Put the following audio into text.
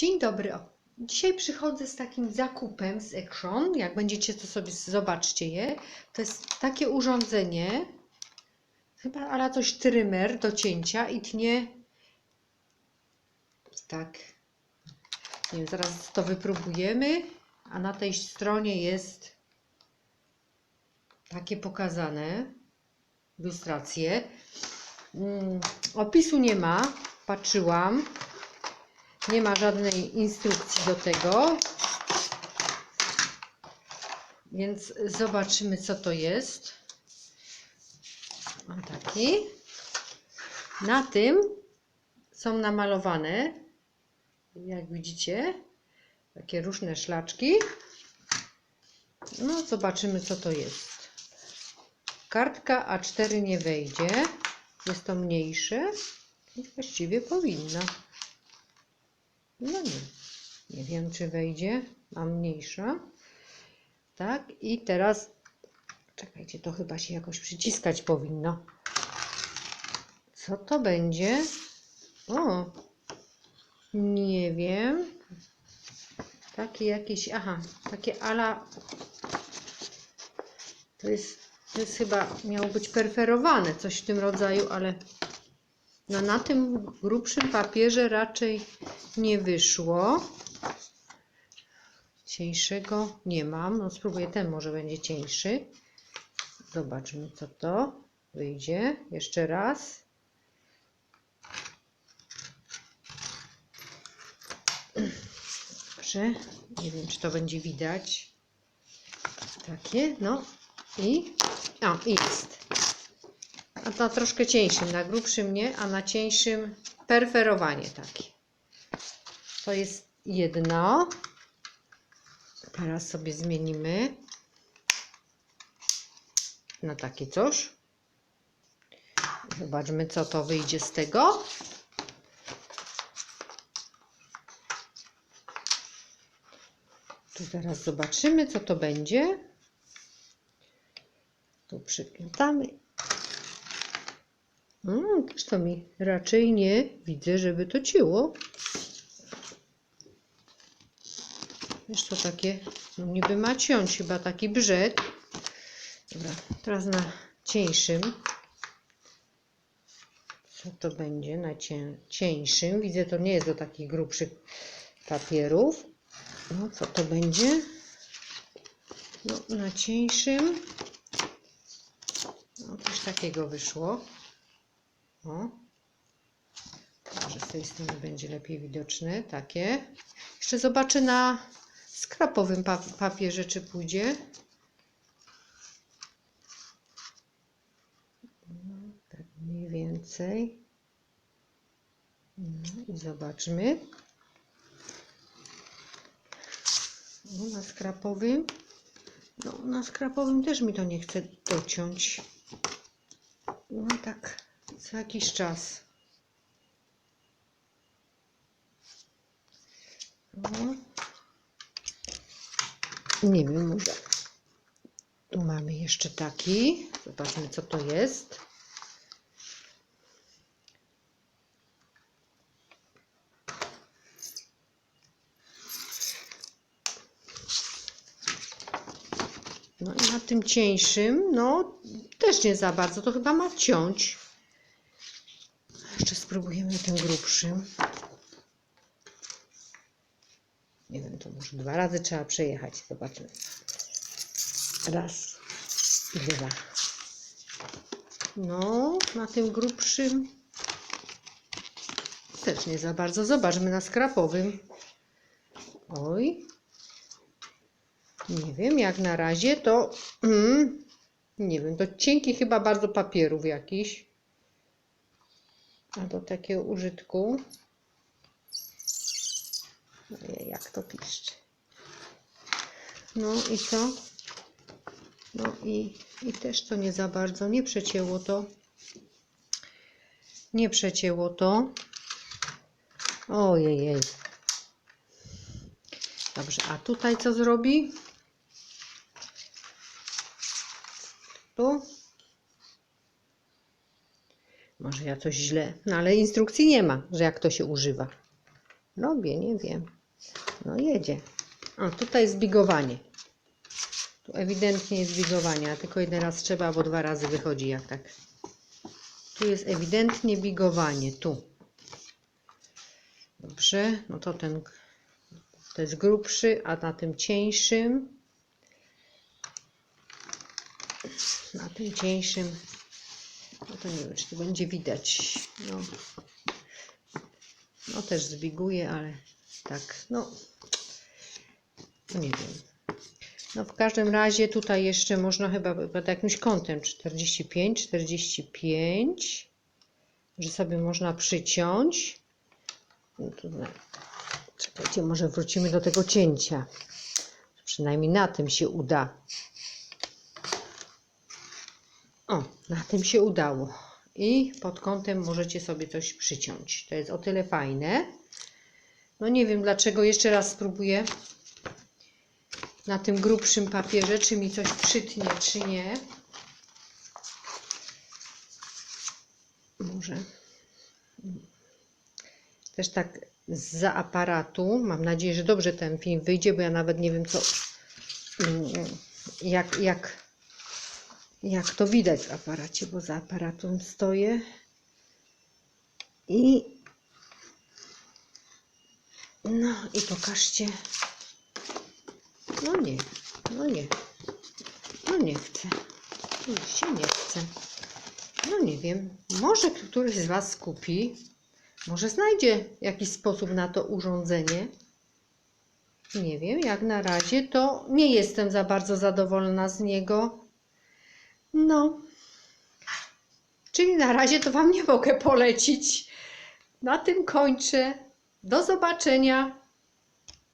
Dzień dobry. Dzisiaj przychodzę z takim zakupem z Action. Jak będziecie, to sobie zobaczcie je. To jest takie urządzenie, chyba ale coś trymer do cięcia i tnie tak. Nie wiem, zaraz to wypróbujemy. A na tej stronie jest takie pokazane ilustracje. Mm, opisu nie ma, patrzyłam. Nie ma żadnej instrukcji do tego. Więc zobaczymy, co to jest. Mam taki. Na tym są namalowane, jak widzicie, takie różne szlaczki. No, zobaczymy, co to jest. Kartka A4 nie wejdzie. Jest to mniejsze. I właściwie powinna. No nie. Nie wiem, czy wejdzie. Mam mniejsza. Tak, i teraz. Czekajcie, to chyba się jakoś przyciskać powinno. Co to będzie? O, nie wiem. Takie jakieś, aha, takie ala. To jest, to jest chyba, miało być perferowane, coś w tym rodzaju, ale no na tym grubszym papierze raczej nie wyszło. Cieńszego nie mam. No spróbuję ten, może będzie cieńszy. Zobaczmy, co to wyjdzie. Jeszcze raz. Dobrze. Nie wiem, czy to będzie widać. Takie, no i o, jest. Na troszkę cieńszym, na grubszym nie, a na cieńszym perferowanie takie. To jest jedno. Teraz sobie zmienimy na takie coś. Zobaczmy, co to wyjdzie z tego. Tu zaraz zobaczymy, co to będzie. Tu przykręcamy. Mm, też to mi raczej nie widzę, żeby to ciło. Wiesz, to takie, no niby ma ciąć chyba taki brzeg. Dobra, teraz na cieńszym. Co to będzie na cię, cieńszym? Widzę, to nie jest do takich grubszych papierów. No, co to będzie? No, na cieńszym. No, coś takiego wyszło. O. Może z tej strony będzie lepiej widoczne. Takie. Jeszcze zobaczę na skrapowym pa papierze, czy pójdzie. No, tak mniej więcej. No i zobaczmy. No, na skrapowym. No, na skrapowym też mi to nie chce dociąć. No tak, co jakiś czas. No. Nie wiem, może. Tu mamy jeszcze taki. Zobaczmy, co to jest. No i na tym cieńszym, no też nie za bardzo, to chyba ma ciąć. Jeszcze spróbujemy tym grubszym. Nie wiem, to może dwa razy trzeba przejechać. Zobaczmy. Raz i dwa. No, na tym grubszym też nie za bardzo. Zobaczmy na skrapowym. Oj. Nie wiem, jak na razie to mm, nie wiem, to cienki chyba bardzo papierów jakiś. Do takiego użytku. Jak to piszczy. No i co? No i, i też to nie za bardzo, nie przecięło to. Nie przecięło to. Ojej. Dobrze, a tutaj co zrobi? Tu. Może ja coś źle, no ale instrukcji nie ma, że jak to się używa. robię, nie wiem. No jedzie. O, tutaj jest bigowanie. Tu ewidentnie jest bigowanie, a tylko jeden raz trzeba, albo dwa razy wychodzi jak tak. Tu jest ewidentnie bigowanie, tu. Dobrze, no to ten to jest grubszy, a na tym cieńszym na tym cieńszym no to nie wiem, czy to będzie widać. No, no też zbiguje, ale tak, no, no nie wiem. No w każdym razie tutaj jeszcze można chyba pod jakimś kątem 45, 45, że sobie można przyciąć. No to, na- czekajcie, może wrócimy do tego cięcia. Przynajmniej na tym się uda. O, na tym się udało. I pod kątem możecie sobie coś przyciąć. To jest o tyle fajne. No nie wiem dlaczego, jeszcze raz spróbuję na tym grubszym papierze, czy mi coś przytnie, czy nie. Może. Też tak za aparatu. Mam nadzieję, że dobrze ten film wyjdzie, bo ja nawet nie wiem co. Jak, jak, jak to widać w aparacie, bo za aparatem stoję. I. No i pokażcie. No nie, no nie. No nie chcę. Już się nie chce. No nie wiem. Może któryś z Was kupi. Może znajdzie jakiś sposób na to urządzenie. Nie wiem, jak na razie to nie jestem za bardzo zadowolona z niego. No. Czyli na razie to Wam nie mogę polecić. Na tym kończę. Do zobaczenia.